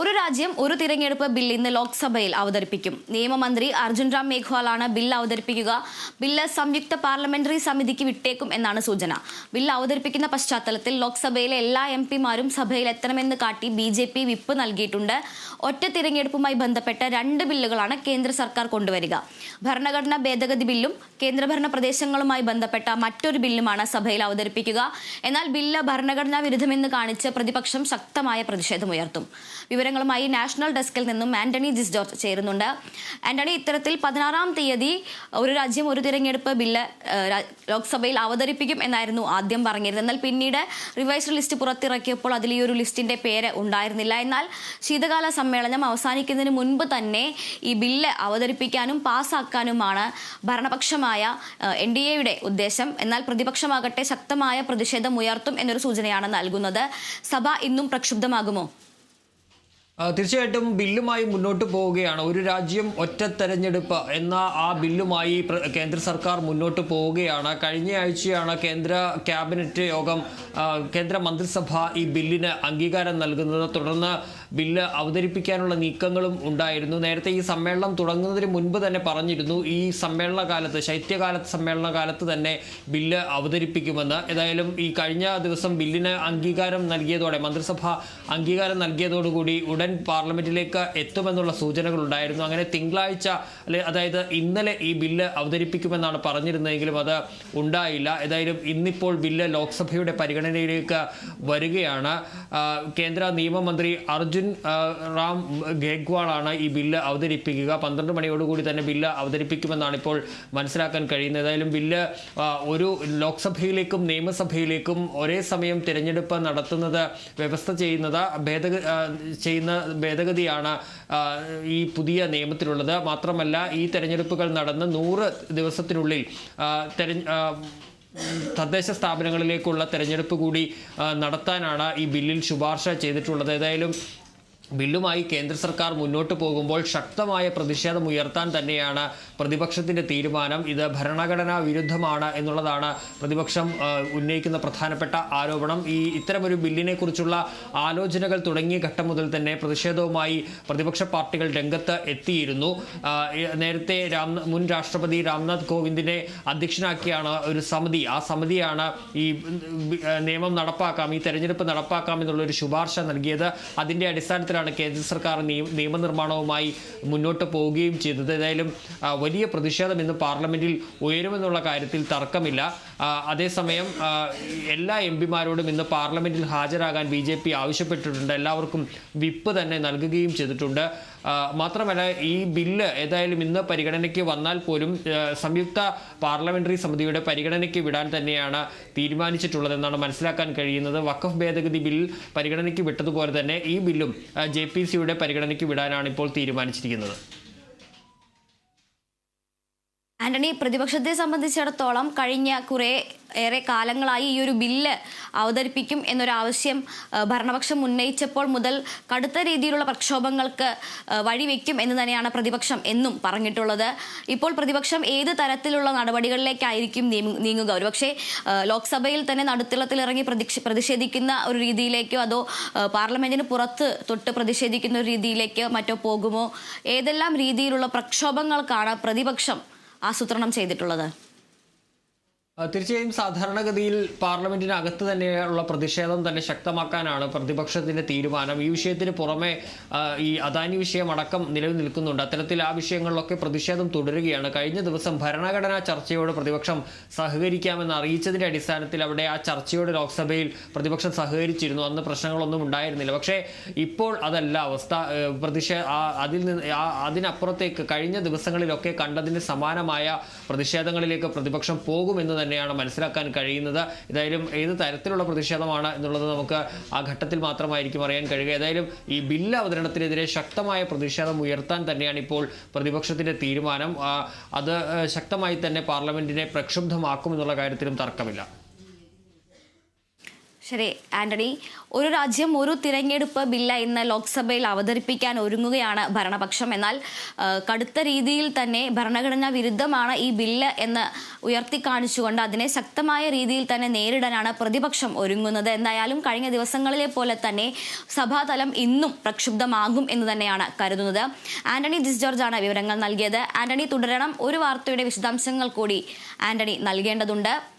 ഒരു രാജ്യം ഒരു തിരഞ്ഞെടുപ്പ് ബിൽ ഇന്ന് ലോക്സഭയിൽ അവതരിപ്പിക്കും. നിയമമന്ത്രി അർജുൻ റാം മേഘ്വാളാണ് ബിൽ അവതരിപ്പിക്കുക. ബില്ല് സംയുക്ത പാർലമെന്ററി സമിതിക്ക് വിട്ടേക്കും എന്നാണ് സൂചന. ബിൽ അവതരിപ്പിക്കുന്ന പശ്ചാത്തലത്തിൽ ലോക്സഭയിലെ എല്ലാ എം പിമാരും സഭയിൽ എത്തണമെന്ന് കാട്ടി ബി ജെ പി വിപ്പ് നൽകിയിട്ടുണ്ട്. ഒറ്റ തിരഞ്ഞെടുപ്പുമായി ബന്ധപ്പെട്ട രണ്ട് ബില്ലുകളാണ് കേന്ദ്ര സർക്കാർ കൊണ്ടുവരിക. ഭരണഘടനാ ഭേദഗതി ബില്ലും കേന്ദ്രഭരണ പ്രദേശങ്ങളുമായി ബന്ധപ്പെട്ട മറ്റൊരു ബില്ലുമാണ് സഭയിൽ അവതരിപ്പിക്കുക. എന്നാൽ ബില്ല് ഭരണഘടനാ വിരുദ്ധമെന്ന് കാണിച്ച് പ്രതിപക്ഷം ശക്തമായ പ്രതിഷേധമുയർത്തും. വിവരങ്ങളുമായി നാഷണൽ ഡെസ്കിൽ നിന്നും ആന്റണി ജിസ് ജോർജ് ചേരുന്നുണ്ട്. ആന്റണി ഇത്തരത്തിൽ പതിനാറാം തീയതി ഒരു രാജ്യം ഒരു തിരഞ്ഞെടുപ്പ് ബില്ല് ലോക്സഭയിൽ അവതരിപ്പിക്കും എന്നായിരുന്നു ആദ്യം പറഞ്ഞിരുന്നത്. എന്നാൽ പിന്നീട് റിവൈസ്ഡ് ലിസ്റ്റ് പുറത്തിറക്കിയപ്പോൾ അതിൽ ഈ ഒരു ലിസ്റ്റിന്റെ പേര് ഉണ്ടായിരുന്നില്ല. എന്നാൽ ശീതകാല സമ്മേളനം അവസാനിക്കുന്നതിന് മുൻപ് തന്നെ ഈ ബില്ല് അവതരിപ്പിക്കാനും പാസ്സാക്കാനുമാണ് ഭരണപക്ഷമായ എൻ ഡി എയുടെ ഉദ്ദേശം. എന്നാൽ പ്രതിപക്ഷമാകട്ടെ ശക്തമായ പ്രതിഷേധം ഉയർത്തും എന്നൊരു സൂചനയാണ് നൽകുന്നത്. സഭ ഇന്നും പ്രക്ഷുബ്ധമാകുമോ? തീർച്ചയായിട്ടും ബില്ലുമായി മുന്നോട്ട് പോവുകയാണ്. ഒരു രാജ്യം ഒറ്റ തെരഞ്ഞെടുപ്പ് എന്ന ആ ബില്ലുമായി കേന്ദ്ര സർക്കാർ മുന്നോട്ട് പോവുകയാണ്. കഴിഞ്ഞ ആഴ്ചയാണ് കേന്ദ്ര ക്യാബിനറ്റ് യോഗം കേന്ദ്ര മന്ത്രിസഭ ഈ ബില്ലിന് അംഗീകാരം നൽകുന്നത്. തുടർന്ന് ബില്ല് അവതരിപ്പിക്കാനുള്ള നീക്കങ്ങളും ഉണ്ടായിരുന്നു. നേരത്തെ ഈ സമ്മേളനം തുടങ്ങുന്നതിന് മുൻപ് തന്നെ പറഞ്ഞിരുന്നു ഈ സമ്മേളന കാലത്ത് ശൈത്യകാല സമ്മേളന കാലത്ത് തന്നെ ബില്ല് അവതരിപ്പിക്കുമെന്ന്. ഏതായാലും ഈ കഴിഞ്ഞ ദിവസം ബില്ലിന് അംഗീകാരം നൽകിയതോടെ മന്ത്രിസഭ അംഗീകാരം നൽകിയതോടുകൂടി ഉടൻ പാർലമെന്റിലേക്ക് എത്തുമെന്നുള്ള സൂചനകൾ ഉണ്ടായിരുന്നു അങ്ങനെ തിങ്കളാഴ്ച അല്ലെ അതായത് ഇന്നലെ ഈ ബില്ല് അവതരിപ്പിക്കുമെന്നാണ് പറഞ്ഞിരുന്നതെങ്കിലും അത് ഉണ്ടായില്ല. ഏതായാലും ഇന്നിപ്പോൾ ബില്ല് ലോക്സഭയുടെ പരിഗണനയിലേക്ക് വരികയാണ്. കേന്ദ്ര നിയമമന്ത്രി അർജുൻ റാം ഗേഗ്വാളാണ് ഈ ബില്ല് അവതരിപ്പിക്കുക. പന്ത്രണ്ട് മണിയോടുകൂടി തന്നെ ബില്ല് അവതരിപ്പിക്കുമെന്നാണ് ഇപ്പോൾ മനസ്സിലാക്കാൻ കഴിയുന്നത്. ഏതായാലും ബില്ല് ഒരു ലോക്സഭയിലേക്കും നിയമസഭയിലേക്കും ഒരേ സമയം തിരഞ്ഞെടുപ്പ് നടത്തുന്നത് വ്യവസ്ഥ ചെയ്യുന്നത് ഭേദഗ ചെയ്യുന്ന ഭേദഗതിയാണ് ഈ പുതിയ നിയമത്തിലുള്ളത്. മാത്രമല്ല ഈ തെരഞ്ഞെടുപ്പുകൾ നടന്ന് നൂറ് ദിവസത്തിനുള്ളിൽ തെരഞ്ഞ തദ്ദേശ സ്ഥാപനങ്ങളിലേക്കുള്ള തെരഞ്ഞെടുപ്പ് കൂടി നടത്താനാണ് ഈ ബില്ലിൽ ശുപാർശ ചെയ്തിട്ടുള്ളത്. ഏതായാലും ബില്ലുമായി കേന്ദ്ര സർക്കാർ മുന്നോട്ട് പോകുമ്പോൾ ശക്തമായ പ്രതിഷേധം ഉയർത്താൻ തന്നെയാണ് പ്രതിപക്ഷത്തിന്റെ തീരുമാനം. ഇത് ഭരണഘടനാ വിരുദ്ധമാണ് എന്നുള്ളതാണ് പ്രതിപക്ഷം ഉന്നയിക്കുന്ന പ്രധാനപ്പെട്ട ആരോപണം. ഈ ഇത്തരമൊരു ബില്ലിനെ കുറിച്ചുള്ള ആലോചനകൾ തുടങ്ങിയ ഘട്ടം മുതൽ തന്നെ പ്രതിഷേധവുമായി പ്രതിപക്ഷ പാർട്ടികൾ രംഗത്ത് എത്തിയിരുന്നു. നേരത്തെ രാം മുൻ രാഷ്ട്രപതി രാംനാഥ് കോവിന്ദിനെ അധ്യക്ഷനാക്കിയാണ് ഒരു സമിതി. ആ സമിതിയാണ് ഈ നിയമം നടപ്പാക്കാം ഈ തെരഞ്ഞെടുപ്പ് നടപ്പാക്കാം എന്നുള്ളൊരു ശുപാർശ നൽകിയത്. അതിന്റെ അടിസ്ഥാനത്തിലാണ് കേന്ദ്ര സർക്കാർ നിയമനിർമ്മാണവുമായി മുന്നോട്ട് പോവുകയും ചെയ്തത്. ഏതായാലും വലിയ പ്രതിഷേധം ഇന്ന് പാർലമെന്റിൽ ഉയരുമെന്നുള്ള കാര്യത്തിൽ തർക്കമില്ല. അതേസമയം എല്ലാ എം പിമാരോടും ഇന്ന് പാർലമെന്റിൽ ഹാജരാകാൻ ബി ആവശ്യപ്പെട്ടിട്ടുണ്ട്. എല്ലാവർക്കും വിപ്പ് തന്നെ നൽകുകയും ചെയ്തിട്ടുണ്ട്. മാത്രമല്ല ഈ ബില്ല് ഏതായാലും ഇന്ന് പരിഗണനയ്ക്ക് വന്നാൽ പോലും സംയുക്ത പാർലമെന്ററി സമിതിയുടെ പരിഗണനയ്ക്ക് വിടാൻ തന്നെയാണ് തീരുമാനിച്ചിട്ടുള്ളതെന്നാണ് മനസ്സിലാക്കാൻ കഴിയുന്നത്. വഖഫ് ഭേദഗതി ബിൽ പരിഗണനയ്ക്ക് വിട്ടതുപോലെ തന്നെ ഈ ബില്ലും ജെ പി സിയുടെ പരിഗണനയ്ക്ക് വിടാനാണ് ഇപ്പോൾ തീരുമാനിച്ചിരിക്കുന്നത്. ആന്റണി പ്രതിപക്ഷത്തെ സംബന്ധിച്ചിടത്തോളം കഴിഞ്ഞ കുറെ ഏറെ കാലങ്ങളായി ഈ ഒരു ബില്ല് അവതരിപ്പിക്കും എന്നൊരാവശ്യം ഭരണപക്ഷം ഉന്നയിച്ചപ്പോൾ മുതൽ കടുത്ത രീതിയിലുള്ള പ്രക്ഷോഭങ്ങൾക്ക് വഴിവെക്കും എന്ന് തന്നെയാണ് പ്രതിപക്ഷം എന്നും പറഞ്ഞിട്ടുള്ളത്. ഇപ്പോൾ പ്രതിപക്ഷം ഏത് തരത്തിലുള്ള നടപടികളിലേക്കായിരിക്കും നീങ്ങു- നീങ്ങുക? ഒരുപക്ഷെ ലോക്സഭയിൽ തന്നെ നടുത്തളത്തിൽ ഇറങ്ങി പ്രതിഷേധിക്കുന്ന ഒരു രീതിയിലേക്കോ അതോ പാർലമെന്റിന് പുറത്ത് തൊട്ട് പ്രതിഷേധിക്കുന്ന ഒരു രീതിയിലേക്കോ മറ്റോ പോകുമോ? ഏതെല്ലാം രീതിയിലുള്ള പ്രക്ഷോഭങ്ങൾക്കാണ് പ്രതിപക്ഷം ആസൂത്രണം ചെയ്തിട്ടുള്ളത്? തീർച്ചയായും സാധാരണഗതിയിൽ പാർലമെന്റിനകത്ത് തന്നെയുള്ള പ്രതിഷേധം തന്നെ ശക്തമാക്കാനാണ് പ്രതിപക്ഷത്തിന്റെ തീരുമാനം. ഈ വിഷയത്തിന് പുറമെ ഈ അദാനി വിഷയം അടക്കം നിലവിൽ നിൽക്കുന്നുണ്ട്. അത്തരത്തിൽ ആ വിഷയങ്ങളിലൊക്കെ പ്രതിഷേധം തുടരുകയാണ്. കഴിഞ്ഞ ദിവസം ഭരണഘടനാ ചർച്ചയോട് പ്രതിപക്ഷം സഹകരിക്കാമെന്ന് അറിയിച്ചതിന്റെ അടിസ്ഥാനത്തിൽ അവിടെ ആ ചർച്ചയോട് ലോക്സഭയിൽ പ്രതിപക്ഷം സഹകരിച്ചിരുന്നു. അന്ന് പ്രശ്നങ്ങളൊന്നും ഉണ്ടായിരുന്നില്ല. പക്ഷേ ഇപ്പോൾ അതല്ല അവസ്ഥ. പ്രതിഷേ അതിൽ നിന്ന് അതിനപ്പുറത്തേക്ക് കഴിഞ്ഞ ദിവസങ്ങളിലൊക്കെ കണ്ടതിന് സമാനമായ പ്രതിഷേധങ്ങളിലേക്ക് പ്രതിപക്ഷം പോകുമെന്ന് തന്നെയാണ് മനസ്സിലാക്കാൻ കഴിയുന്നത്. ഏതായാലും ഏത് തരത്തിലുള്ള പ്രതിഷേധമാണ് എന്നുള്ളത് നമുക്ക് ആ ഘട്ടത്തിൽ മാത്രമായിരിക്കും അറിയാൻ കഴിയുക. ഏതായാലും ഈ ബില്ല് അവതരണത്തിനെതിരെ ശക്തമായ പ്രതിഷേധം ഉയർത്താൻ തന്നെയാണ് ഇപ്പോൾ പ്രതിപക്ഷത്തിന്റെ തീരുമാനം. അത് ശക്തമായി തന്നെ പാർലമെന്റിനെ പ്രക്ഷുബ്ധമാക്കുമെന്നുള്ള കാര്യത്തിലും തർക്കമില്ല. ശരി ആന്റണി. ഒരു രാജ്യം ഒരു തിരഞ്ഞെടുപ്പ് ബില്ല ഇന്ന് ലോക്സഭയിൽ അവതരിപ്പിക്കാൻ ഒരുങ്ങുകയാണ് ഭരണപക്ഷം. എന്നാൽ കടുത്ത രീതിയിൽ തന്നെ ഭരണഘടനാ വിരുദ്ധമാണ് ഈ ബില്ല് എന്ന് ഉയർത്തി കാണിച്ചുകൊണ്ട് അതിനെ ശക്തമായ രീതിയിൽ തന്നെ നേരിടാനാണ് പ്രതിപക്ഷം ഒരുങ്ങുന്നത്. എന്തായാലും കഴിഞ്ഞ ദിവസങ്ങളിലെ പോലെ തന്നെ സഭാതലം ഇന്നും പ്രക്ഷുബ്ധമാകും എന്ന് തന്നെയാണ് കരുതുന്നത്. ആന്റണി ജിസ് ആണ് വിവരങ്ങൾ നൽകിയത്. ആന്റണി തുടരണം. ഒരു വാർത്തയുടെ വിശദാംശങ്ങൾ കൂടി ആന്റണി നൽകേണ്ടതുണ്ട്.